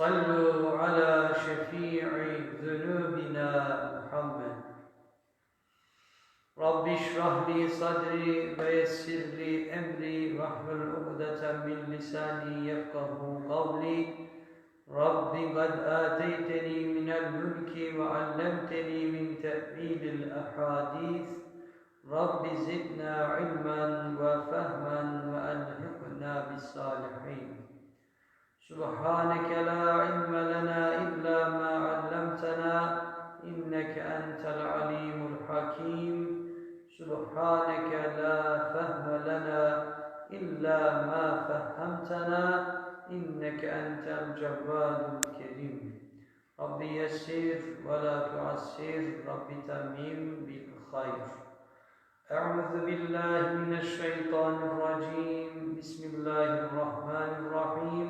صلوا على شفيع ذنوبنا محمد. رب اشرح لي صدري ويسر لي أمري واحلل عقدة من لساني يفقه قولي. رب قد آتيتني من الملك وعلمتني من تأويل الأحاديث. رب زدنا علما وفهما وألحقنا بالصالحين. سبحانك لا علم لنا إلا ما علمتنا إنك أنت العليم الحكيم سبحانك لا فهم لنا إلا ما فهمتنا إنك أنت الجواد الكريم رب يسر ولا تعسر رب تميم بالخير أعوذ بالله من الشيطان الرجيم بسم الله الرحمن الرحيم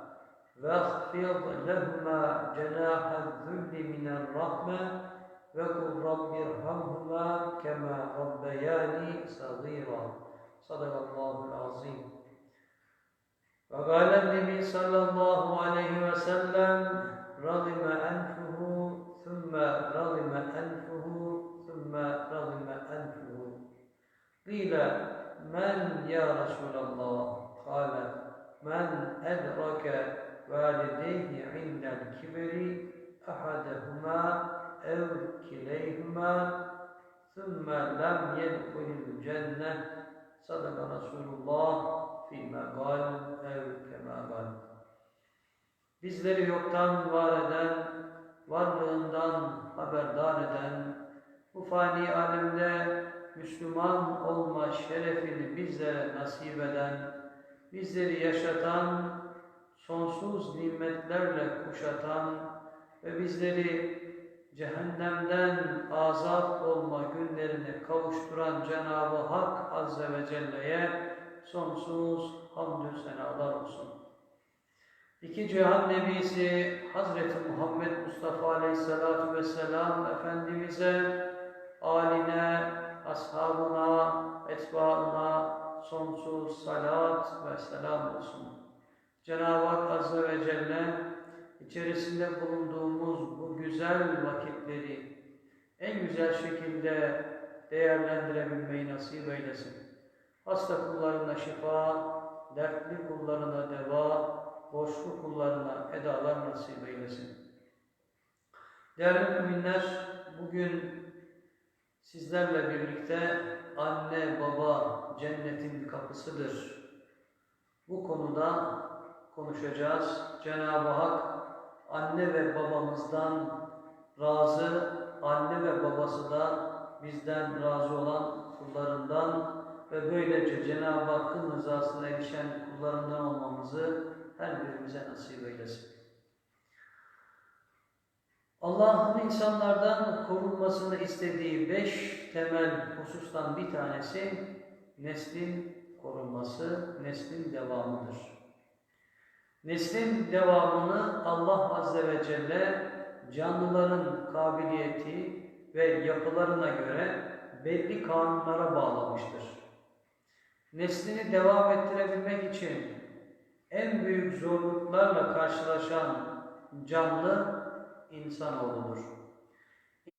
واخفض لهما جناح الذل من الرحمة وقل رب ارحمهما كما ربياني صغيرا. صدق الله العظيم. وقال النبي صلى الله عليه وسلم رغم أنفه ثم رغم أنفه ثم رغم أنفه. قيل من يا رسول الله؟ قال من أدرك والديه عند الكبر أحدهما أو كليهما ثم لم يدخل الجنة صدق رسول الله فيما قال أو كما قال Bizleri yoktan var eden, varlığından haberdar eden, bu fani alemde Müslüman olma şerefini bizlere nasip eden, bizleri yaşatan, sonsuz nimetlerle kuşatan ve bizleri cehennemden azat olma günlerine kavuşturan Cenab-ı Hak Azze ve Celle'ye sonsuz hamdü senalar olsun. İki cihan nebisi Hazreti Muhammed Mustafa Aleyhisselatü Vesselam Efendimiz'e, aline, ashabına, etbaına sonsuz salat ve selam olsun. Cenab-ı Hak Azze ve Celle içerisinde bulunduğumuz bu güzel vakitleri en güzel şekilde değerlendirebilmeyi nasip eylesin. Hasta kullarına şifa, dertli kullarına deva, borçlu kullarına edalar nasip eylesin. Değerli müminler, bugün Sizlerle birlikte anne baba cennetin kapısıdır. Bu konuda konuşacağız. Cenab-ı Hak anne ve babamızdan razı, anne ve babası da bizden razı olan kullarından ve böylece Cenab-ı Hakk'ın rızasına erişen kullarından olmamızı her birimize nasip eylesin. Allah'ın insanlardan korunmasını istediği beş temel husustan bir tanesi neslin korunması, neslin devamıdır. Neslin devamını Allah Azze ve Celle canlıların kabiliyeti ve yapılarına göre belli kanunlara bağlamıştır. Neslini devam ettirebilmek için en büyük zorluklarla karşılaşan canlı insanoğludur.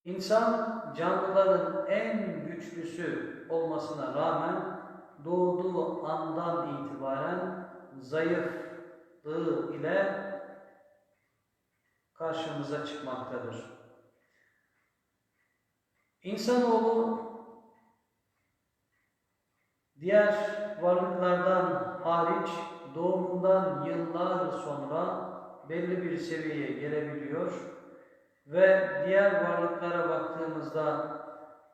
İnsan canlıların en güçlüsü olmasına rağmen doğduğu andan itibaren zayıflığı ile karşımıza çıkmaktadır. İnsanoğlu diğer varlıklardan hariç doğumundan yıllar sonra belli bir seviyeye gelebiliyor ve diğer varlıklara baktığımızda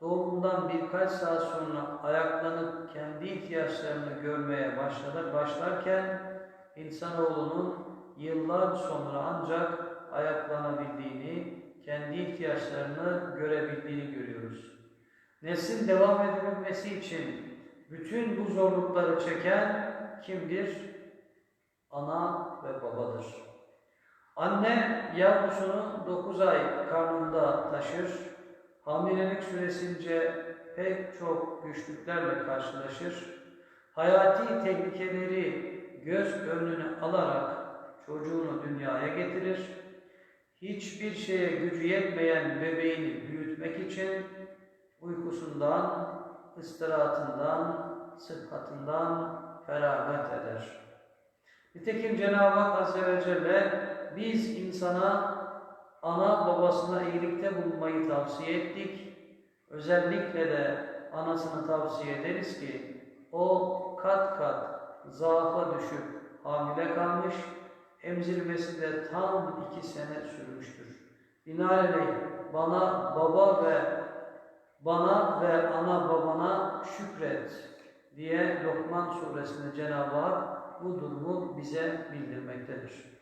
doğumundan birkaç saat sonra ayaklanıp kendi ihtiyaçlarını görmeye başladı, başlarken insanoğlunun yıllar sonra ancak ayaklanabildiğini, kendi ihtiyaçlarını görebildiğini görüyoruz. Neslin devam edebilmesi için bütün bu zorlukları çeken kimdir? Ana ve babadır. Anne yavrusunu 9 ay karnında taşır, hamilelik süresince pek çok güçlüklerle karşılaşır, hayati tehlikeleri göz önüne alarak çocuğunu dünyaya getirir, hiçbir şeye gücü yetmeyen bebeğini büyütmek için uykusundan, istirahatından, sıhhatından feragat eder. Nitekim Cenab-ı Hak Azze ve Celle biz insana ana babasına iyilikte bulunmayı tavsiye ettik. Özellikle de anasını tavsiye ederiz ki o kat kat zaafa düşüp hamile kalmış, emzirmesi de tam iki sene sürmüştür. Binaenaleyh bana baba ve bana ve ana babana şükret diye Lokman suresinde Cenab-ı Hak bu durumu bize bildirmektedir.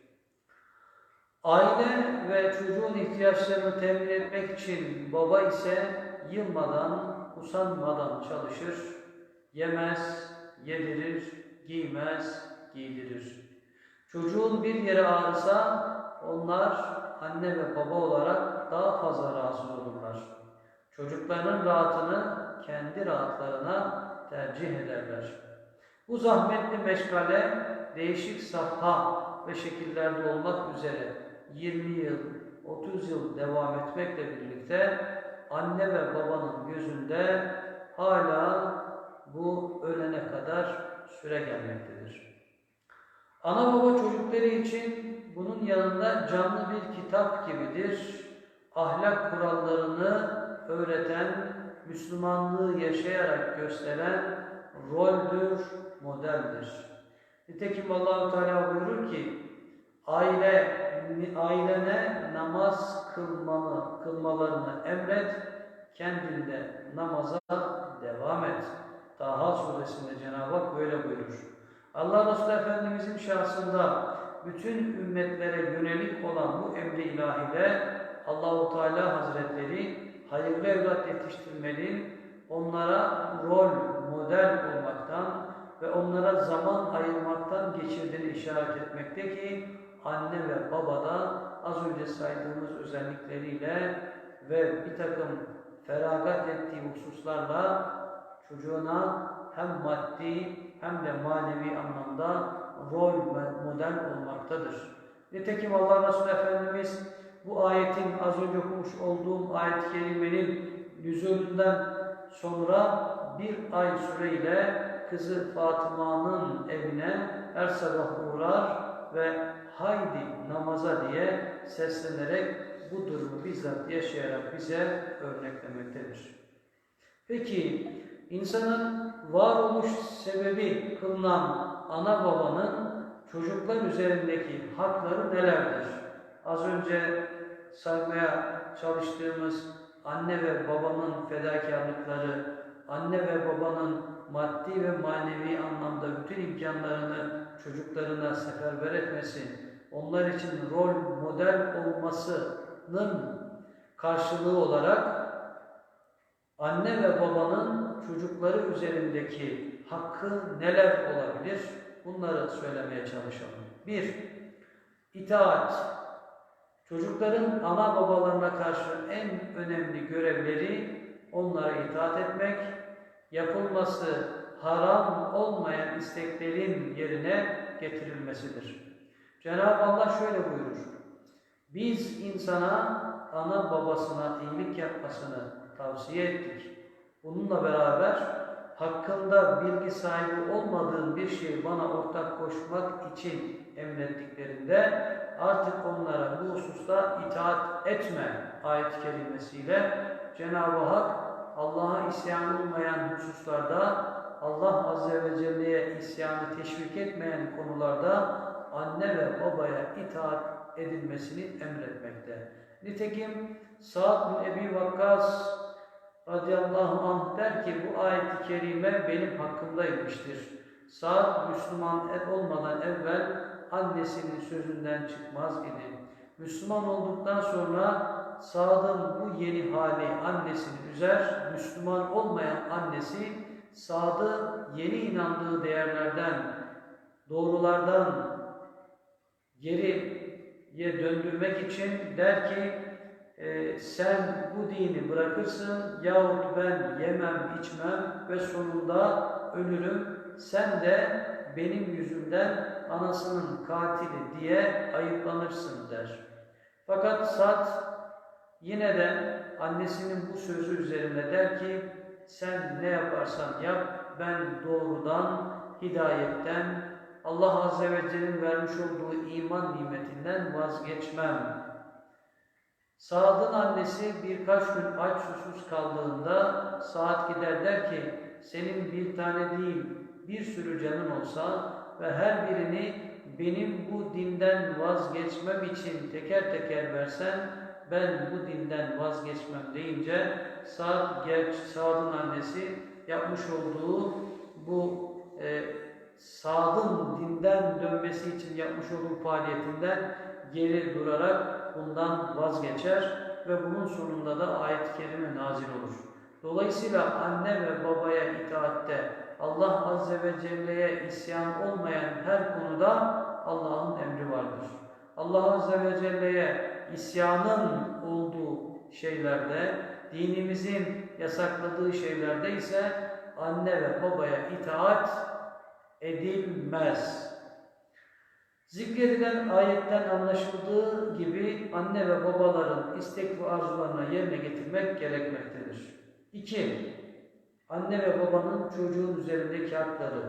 Aile ve çocuğun ihtiyaçlarını temin etmek için baba ise yılmadan, usanmadan çalışır, yemez, yedirir, giymez, giydirir. Çocuğun bir yere ağrısa onlar anne ve baba olarak daha fazla rahatsız olurlar. Çocukların rahatını kendi rahatlarına tercih ederler. Bu zahmetli meşgale değişik safha ve şekillerde olmak üzere 20 yıl, 30 yıl devam etmekle birlikte anne ve babanın gözünde hala bu ölene kadar süre gelmektedir. Ana baba çocukları için bunun yanında canlı bir kitap gibidir. Ahlak kurallarını öğreten, Müslümanlığı yaşayarak gösteren roldür, modeldir. Nitekim Allahu Teala buyurur ki aile ailene namaz kılmanı, kılmalarını emret, kendinde namaza devam et. Taha suresinde Cenab-ı Hak böyle buyurur. Allah Resulü Efendimizin şahsında bütün ümmetlere yönelik olan bu emri ilahide Allahu Teala Hazretleri hayırlı evlat yetiştirmenin onlara rol model olmaktan ve onlara zaman ayırmaktan geçirdiğini işaret etmekte ki anne ve baba da az önce saydığımız özellikleriyle ve bir takım feragat ettiği hususlarla çocuğuna hem maddi hem de manevi anlamda rol model olmaktadır. Nitekim Allah Resulü Efendimiz bu ayetin az önce okumuş olduğum ayet-i kerimenin nüzulünden sonra bir ay süreyle kızı Fatıma'nın evine her sabah uğrar ve haydi namaza diye seslenerek bu durumu bizzat yaşayarak bize örneklemektedir. Peki insanın varoluş sebebi kılınan ana babanın çocuklar üzerindeki hakları nelerdir? Az önce saymaya çalıştığımız anne ve babanın fedakarlıkları, anne ve babanın maddi ve manevi anlamda bütün imkanlarını çocuklarına seferber etmesi, onlar için rol model olmasının karşılığı olarak anne ve babanın çocukları üzerindeki hakkı neler olabilir? Bunları söylemeye çalışalım. Bir, itaat. Çocukların ana babalarına karşı en önemli görevleri onlara itaat etmek, yapılması haram olmayan isteklerin yerine getirilmesidir. Cenab-ı Allah şöyle buyurur. Biz insana ana babasına iyilik yapmasını tavsiye ettik. Bununla beraber hakkında bilgi sahibi olmadığın bir şeyi bana ortak koşmak için emrettiklerinde artık onlara bu hususta etme ayet-i kerimesiyle Cenab-ı Hak Allah'a isyan olmayan hususlarda Allah Azze ve Celle'ye isyanı teşvik etmeyen konularda anne ve babaya itaat edilmesini emretmekte. Nitekim Sa'd bin Ebi Vakkas radıyallahu anh der ki bu ayet-i kerime benim hakkımdaymıştır. Sa'd Müslüman et olmadan evvel annesinin sözünden çıkmaz idi. Müslüman olduktan sonra Sa'd'ın bu yeni hali annesini üzer, Müslüman olmayan annesi Sa'd'ı yeni inandığı değerlerden, doğrulardan geriye döndürmek için der ki e, sen bu dini bırakırsın yahut ben yemem içmem ve sonunda ölürüm sen de benim yüzümden anasının katili diye ayıplanırsın der. Fakat Sad yine de annesinin bu sözü üzerine der ki sen ne yaparsan yap ben doğrudan, hidayetten, Allah Azze ve Celle'nin vermiş olduğu iman nimetinden vazgeçmem. Saad'ın annesi birkaç gün aç susuz kaldığında Saad gider der ki senin bir tane değil bir sürü canın olsa ve her birini benim bu dinden vazgeçmem için teker teker versen ben bu dinden vazgeçmem. deyince Saad gerç Saad'ın annesi yapmış olduğu bu e, Saad'ın dinden dönmesi için yapmış olduğu faaliyetinden geri durarak bundan vazgeçer ve bunun sonunda da ayet-i kerime nazil olur. Dolayısıyla anne ve babaya itaatte Allah Azze ve Celle'ye isyan olmayan her konuda Allah'ın emri vardır. Allah Azze ve Celle'ye isyanın olduğu şeylerde, dinimizin yasakladığı şeylerde ise anne ve babaya itaat edilmez. Zikredilen ayetten anlaşıldığı gibi anne ve babaların istek ve arzularına yerine getirmek gerekmektedir. 2. Anne ve babanın çocuğun üzerindeki hakları.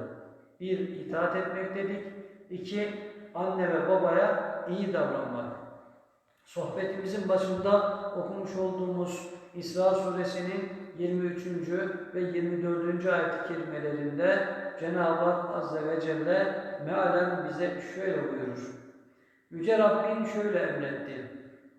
1. itaat etmek dedik. 2. Anne ve babaya iyi davranmak. Sohbetimizin başında okumuş olduğumuz İsra suresinin 23. ve 24. ayet-i kerimelerinde Cenab-ı Hak Azze ve Celle mealen bize şöyle buyurur. Yüce Rabbin şöyle emretti.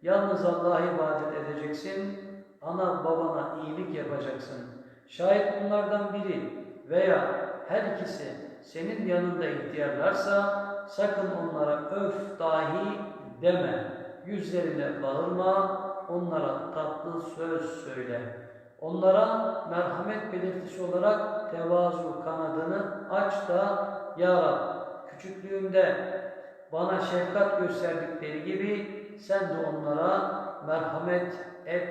Yalnız Allah'a ibadet edeceksin, ana babana iyilik yapacaksın. Şayet bunlardan biri veya her ikisi senin yanında ihtiyarlarsa sakın onlara öf dahi deme. Yüzlerine bağırma, onlara tatlı söz söyle. Onlara merhamet belirtisi olarak tevazu kanadını aç da Ya Rab küçüklüğümde bana şefkat gösterdikleri gibi sen de onlara merhamet et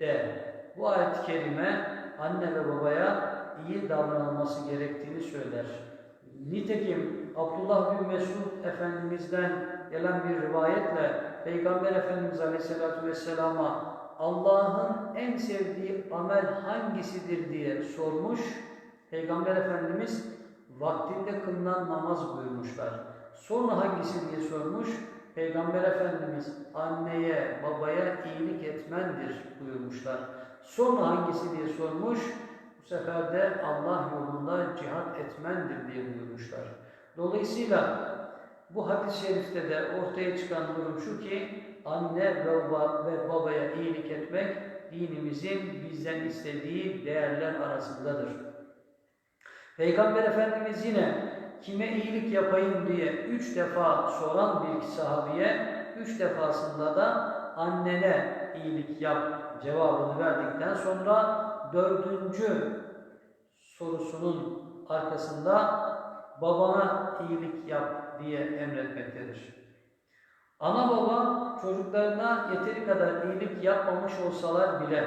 de. Bu ayet-i kerime anne ve babaya iyi davranılması gerektiğini söyler. Nitekim Abdullah bin Mesud Efendimiz'den gelen bir rivayetle Peygamber Efendimiz Aleyhisselatü Vesselam'a Allah'ın en sevdiği amel hangisidir diye sormuş. Peygamber Efendimiz vaktinde kılınan namaz buyurmuşlar. Sonra hangisi diye sormuş. Peygamber Efendimiz anneye, babaya iyilik etmendir buyurmuşlar. Sonra hangisi diye sormuş. Bu sefer de Allah yolunda cihat etmendir diye buyurmuşlar. Dolayısıyla bu hadis-i şerifte de ortaya çıkan durum şu ki anne ve, baba, ve babaya iyilik etmek dinimizin bizden istediği değerler arasındadır. Peygamber Efendimiz yine kime iyilik yapayım diye üç defa soran bir sahabiye üç defasında da annene iyilik yap cevabını verdikten sonra dördüncü sorusunun arkasında babana iyilik yap diye emretmektedir. Ana baba çocuklarına yeteri kadar iyilik yapmamış olsalar bile,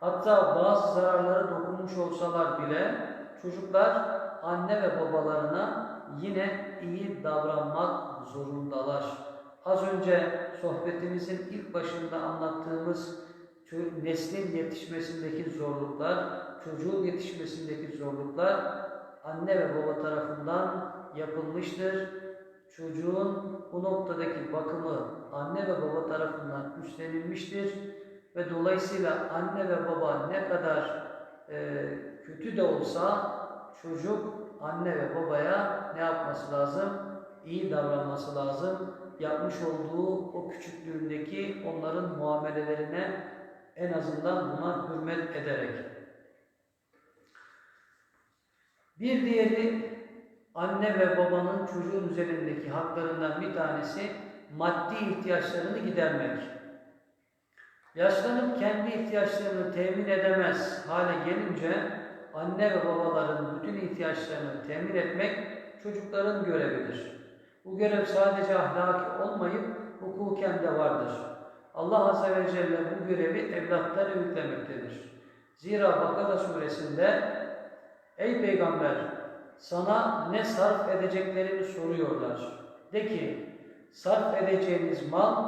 hatta bazı zararları dokunmuş olsalar bile, çocuklar anne ve babalarına yine iyi davranmak zorundalar. Az önce sohbetimizin ilk başında anlattığımız neslin yetişmesindeki zorluklar, çocuğun yetişmesindeki zorluklar anne ve baba tarafından yapılmıştır çocuğun bu noktadaki bakımı anne ve baba tarafından üstlenilmiştir ve dolayısıyla anne ve baba ne kadar e, kötü de olsa çocuk anne ve babaya ne yapması lazım? İyi davranması lazım. Yapmış olduğu o küçüklüğündeki onların muamelelerine en azından buna hürmet ederek. Bir diğeri anne ve babanın çocuğun üzerindeki haklarından bir tanesi maddi ihtiyaçlarını gidermek. Yaşlanıp kendi ihtiyaçlarını temin edemez hale gelince anne ve babaların bütün ihtiyaçlarını temin etmek çocukların görevidir. Bu görev sadece ahlaki olmayıp hukuken de vardır. Allah Azze ve Celle bu görevi evlatlara yüklemektedir. Zira Bakara suresinde Ey Peygamber sana ne sarf edeceklerini soruyorlar. De ki sarf edeceğiniz mal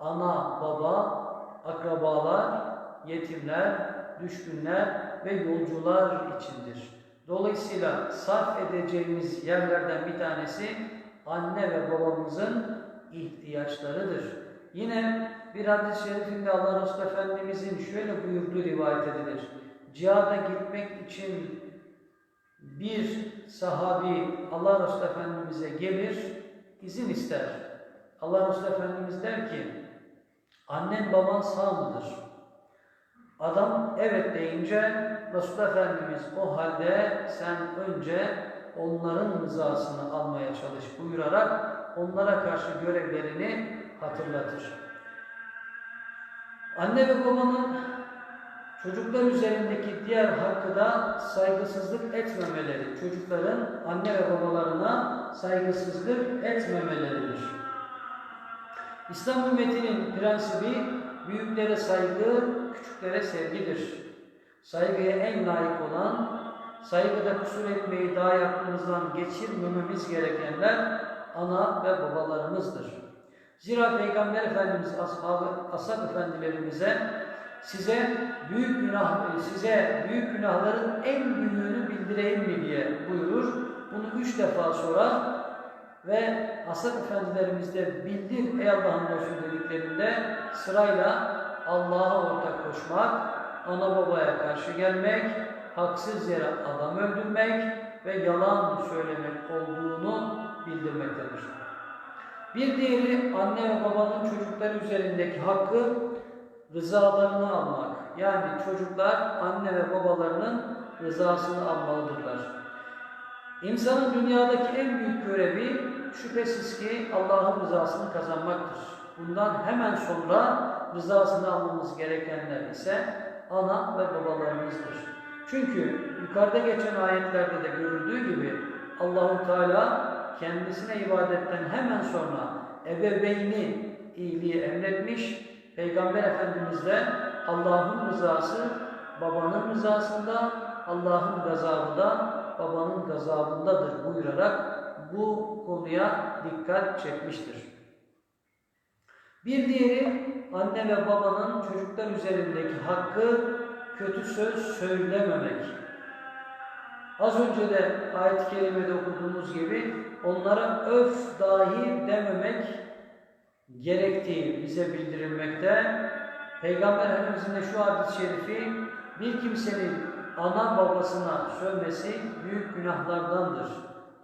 ana, baba, akrabalar, yetimler, düşkünler ve yolcular içindir. Dolayısıyla sarf edeceğimiz yerlerden bir tanesi anne ve babamızın ihtiyaçlarıdır. Yine bir hadis-i şerifinde Allah Resulü Efendimizin şöyle buyurduğu rivayet edilir. Cihada gitmek için bir sahabi Allah Resulü Efendimiz'e gelir, izin ister. Allah Resulü Efendimiz der ki, annen baban sağ mıdır? Adam evet deyince Resul Efendimiz o halde sen önce onların rızasını almaya çalış buyurarak onlara karşı görevlerini hatırlatır. Anne ve babanın çocuklar üzerindeki diğer hakkı da saygısızlık etmemeleri, çocukların anne ve babalarına saygısızlık etmemeleridir. İslam ümmetinin prensibi büyüklere saygı, küçüklere sevgidir. Saygıya en layık olan, saygıda kusur etmeyi daha aklımızdan geçirmememiz gerekenler ana ve babalarımızdır. Zira Peygamber Efendimiz ashabı, ashab efendilerimize size büyük günah size büyük günahların en büyüğünü bildireyim mi diye buyurur. Bunu üç defa sorar ve ashab efendilerimiz de bildir ey Allah'ın Resulü dediklerinde sırayla Allah'a ortak koşmak, ana babaya karşı gelmek, haksız yere adam öldürmek ve yalan söylemek olduğunu bildirmektedir. Bir diğeri anne ve babanın çocuklar üzerindeki hakkı rızalarını almak. Yani çocuklar anne ve babalarının rızasını almalıdırlar. İnsanın dünyadaki en büyük görevi şüphesiz ki Allah'ın rızasını kazanmaktır. Bundan hemen sonra rızasını almamız gerekenler ise ana ve babalarımızdır. Çünkü yukarıda geçen ayetlerde de görüldüğü gibi Allahu Teala kendisine ibadetten hemen sonra ebeveyni iyiliği emretmiş. Peygamber Efendimiz de Allah'ın rızası babanın rızasında, Allah'ın gazabı da babanın gazabındadır buyurarak bu konuya dikkat çekmiştir. Bir diğeri anne ve babanın çocuklar üzerindeki hakkı kötü söz söylememek. Az önce de ayet-i kerimede okuduğumuz gibi onlara öf dahi dememek gerektiği bize bildirilmekte. Peygamber Efendimizin de şu hadis-i şerifi bir kimsenin ana babasına sövmesi büyük günahlardandır.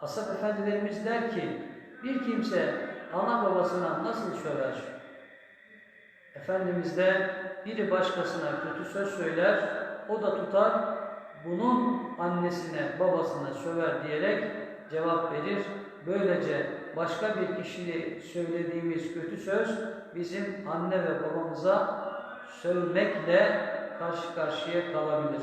Asap efendilerimiz der ki bir kimse ana babasına nasıl söver? Efendimiz de biri başkasına kötü söz söyler, o da tutar, bunun annesine, babasına söver diyerek cevap verir. Böylece başka bir kişiye söylediğimiz kötü söz bizim anne ve babamıza sövmekle karşı karşıya kalabilir.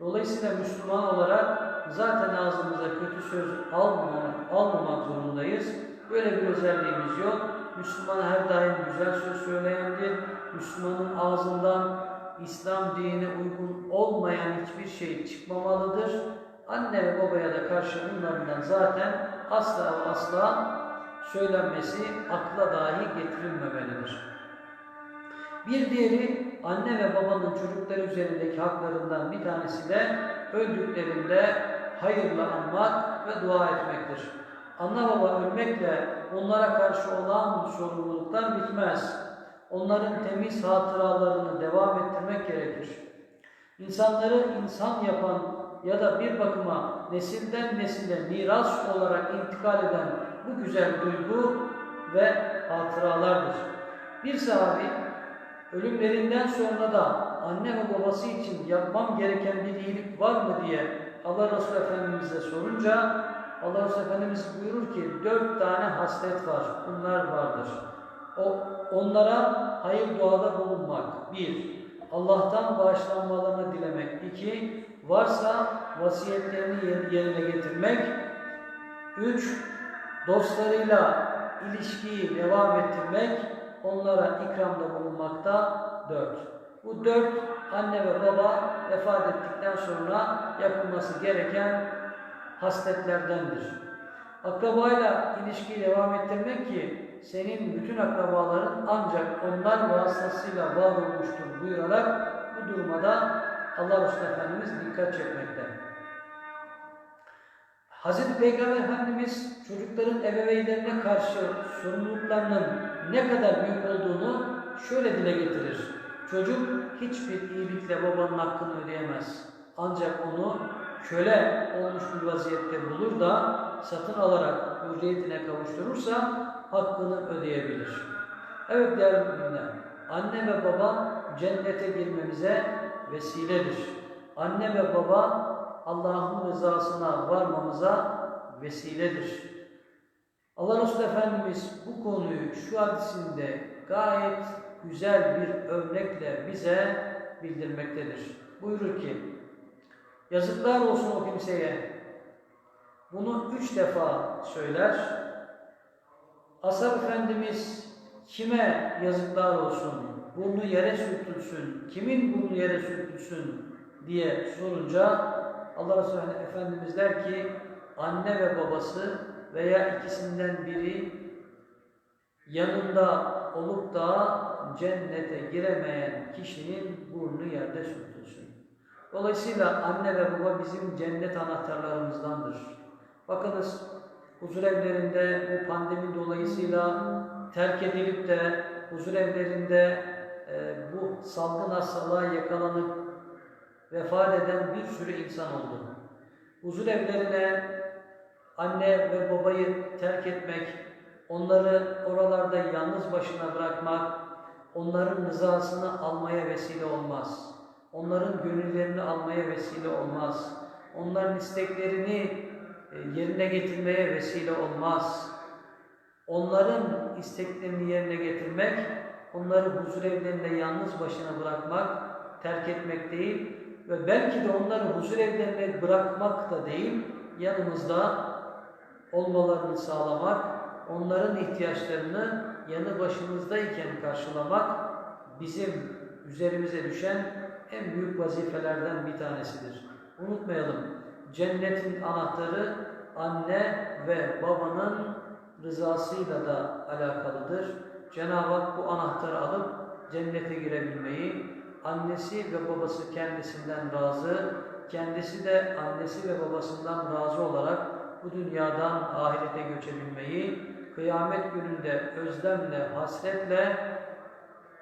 Dolayısıyla Müslüman olarak zaten ağzımıza kötü söz almamak, almamak zorundayız. Böyle bir özelliğimiz yok. Müslüman her daim güzel söz söyleyendir. Müslümanın ağzından İslam dinine uygun olmayan hiçbir şey çıkmamalıdır. Anne ve babaya da karşı bunlardan zaten asla asla söylenmesi akla dahi getirilmemelidir. Bir diğeri anne ve babanın çocukları üzerindeki haklarından bir tanesi de öldüklerinde hayırla anmak ve dua etmektir. Ana baba ölmekle onlara karşı olan sorumluluklar bitmez. Onların temiz hatıralarını devam ettirmek gerekir. İnsanları insan yapan ya da bir bakıma nesilden nesile miras olarak intikal eden bu güzel duygu ve hatıralardır. Bir sahabi ölümlerinden sonra da anne ve babası için yapmam gereken bir iyilik var mı diye Allah Resulü Efendimiz'e sorunca Allah Resulü Efendimiz buyurur ki dört tane haslet var. Bunlar vardır. O, onlara hayır duada bulunmak. Bir, Allah'tan bağışlanmalarını dilemek. İki, varsa vasiyetlerini yerine getirmek. Üç, dostlarıyla ilişkiyi devam ettirmek. Onlara ikramda bulunmakta. Dört. Bu dört anne ve baba vefat ettikten sonra yapılması gereken hasletlerdendir. Akrabayla ilişkiyi devam ettirmek ki senin bütün akrabaların ancak onlar vasıtasıyla var olmuştur buyurarak bu duruma da Allah Resulü Efendimiz dikkat çekmekte. Hazreti Peygamber Efendimiz çocukların ebeveynlerine karşı sorumluluklarının ne kadar büyük olduğunu şöyle dile getirir. Çocuk hiçbir iyilikle babanın hakkını ödeyemez. Ancak onu köle olmuş bir vaziyette bulur da satın alarak hürriyetine kavuşturursa hakkını ödeyebilir. Evet değerli müminler, anne ve baba cennete girmemize vesiledir. Anne ve baba Allah'ın rızasına varmamıza vesiledir. Allah Resulü Efendimiz bu konuyu şu hadisinde gayet güzel bir örnekle bize bildirmektedir. Buyurur ki, yazıklar olsun o kimseye. Bunu üç defa söyler. Asap Efendimiz kime yazıklar olsun, burnu yere sürtülsün, kimin burnu yere sürtülsün diye sorunca Allah Resulü Efendimiz der ki anne ve babası veya ikisinden biri yanında olup da cennete giremeyen kişinin burnu yerde sürtülsün. Dolayısıyla anne ve baba bizim cennet anahtarlarımızdandır. Bakınız huzur evlerinde bu pandemi dolayısıyla terk edilip de huzur evlerinde e, bu salgın hastalığa yakalanıp vefat eden bir sürü insan oldu. Huzur evlerine anne ve babayı terk etmek, onları oralarda yalnız başına bırakmak, onların rızasını almaya vesile olmaz. Onların gönüllerini almaya vesile olmaz. Onların isteklerini e, yerine getirmeye vesile olmaz. Onların isteklerini yerine getirmek, onları huzur evlerinde yalnız başına bırakmak, terk etmek değil ve belki de onları huzur evlerine bırakmak da değil, yanımızda olmalarını sağlamak, onların ihtiyaçlarını yanı başımızdayken karşılamak bizim üzerimize düşen en büyük vazifelerden bir tanesidir. Unutmayalım, cennetin anahtarı anne ve babanın rızasıyla da alakalıdır. Cenab-ı Hak bu anahtarı alıp cennete girebilmeyi, annesi ve babası kendisinden razı, kendisi de annesi ve babasından razı olarak bu dünyadan ahirete göçebilmeyi, kıyamet gününde özlemle, hasretle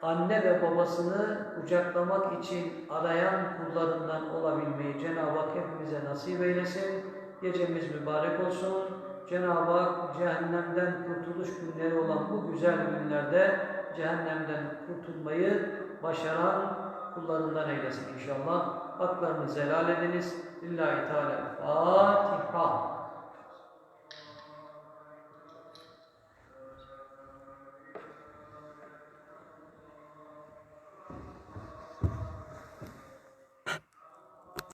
anne ve babasını kucaklamak için arayan kullarından olabilmeyi Cenab-ı Hak hepimize nasip eylesin. Gecemiz mübarek olsun. Cenab-ı Hak cehennemden kurtuluş günleri olan bu güzel günlerde cehennemden kurtulmayı başaran kullarından eylesin inşallah. Haklarını zelal ediniz. Lillahi Teala. Fatiha.